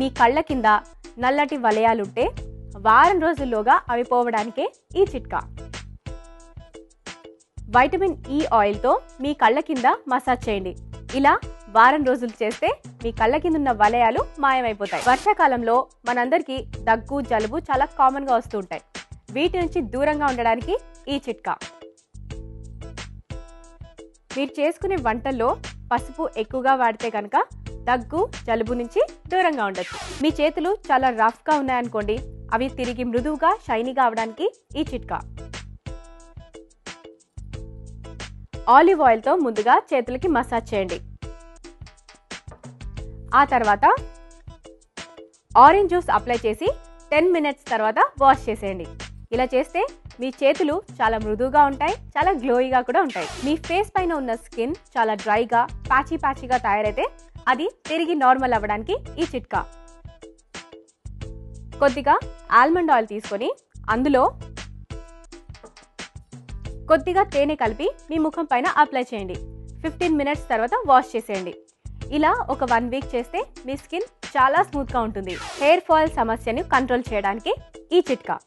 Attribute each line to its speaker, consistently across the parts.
Speaker 1: మీ కళ్ళ కింద నల్లటి వలయాలుంటే వారం రోజుల్లోగా అవి పోవడానికే ఈ చిట్కా. వైటమిన్ ఈ ఆయిల్తో మీ కళ్ళ కింద మసాజ్ చేయండి. ఇలా వారం రోజులు చేస్తే మీ కళ్ళ కింద ఉన్న వలయాలు మాయమైపోతాయి. వర్షాకాలంలో మనందరికీ దగ్గు జలుబు చాలా కామన్గా వస్తూ ఉంటాయి వీటి నుంచి దూరంగా ఉండడానికి ఈ చిట్కా. మీరు చేసుకునే వంటల్లో పసుపు ఎక్కువగా వాడితే కనుక దగ్గు జలుబు నుంచి దూరంగా ఉండొచ్చు. మీ చేతులు చాలా రఫ్గా ఉన్నాయనుకోండి అవి తిరిగి మృదువుగా షైనీగా అవడానికి ఈ చిట్కా. ఆలివ్ ఆయిల్తో ముందుగా చేతులకి మసాజ్ చేయండి. ఆ తర్వాత ఆరెంజ్ జ్యూస్ అప్లై చేసి టెన్ మినిట్స్ తర్వాత వాష్ చేసేయండి. ఇలా చేస్తే మీ చేతులు చాలా మృదువుగా ఉంటాయి చాలా గ్లోయిగా కూడా ఉంటాయి. మీ ఫేస్ పైన ఉన్న స్కిన్ చాలా డ్రైగా ప్యాచీ ప్యాచీగా తయారైతే అది తిరిగి నార్మల్ అవ్వడానికి ఈ చిట్కా. కొద్దిగా ఆల్మండ్ ఆయిల్ తీసుకొని అందులో కొద్దిగా తేనె కలిపి మీ ముఖం పైన అప్లై చేయండి. ఫిఫ్టీన్ మినిట్స్ తర్వాత వాష్ చేసేయండి. ఇలా ఒక వన్ వీక్ చేస్తే మీ స్కిన్ చాలా స్మూత్గా ఉంటుంది. హెయిర్ ఫాల్ సమస్యను కంట్రోల్ చేయడానికి ఈ చిట్కా.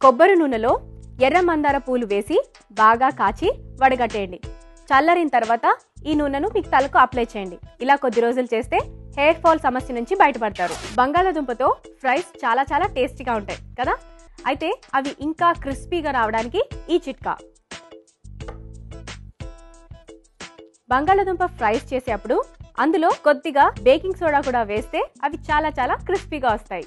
Speaker 1: కొబ్బరి నూనెలో ఎర్ర మందార పూలు వేసి బాగా కాచి వడగట్టేయండి. చల్లరిన తర్వాత ఈ నూనెను మీకు తలకు అప్లై చేయండి. ఇలా కొద్ది రోజులు చేస్తే హెయిర్ ఫాల్ సమస్య నుంచి బయటపడతారు. బంగాళాదుంపతో ఫ్రైస్ చాలా చాలా టేస్టీగా ఉంటాయి కదా? అయితే అవి ఇంకా క్రిస్పీగా రావడానికి ఈ చిట్కా. బంగాళాదుంప ఫ్రైస్ చేసేటప్పుడు అందులో కొద్దిగా బేకింగ్ సోడా కూడా వేస్తే అవి చాలా చాలా క్రిస్పీగా వస్తాయి.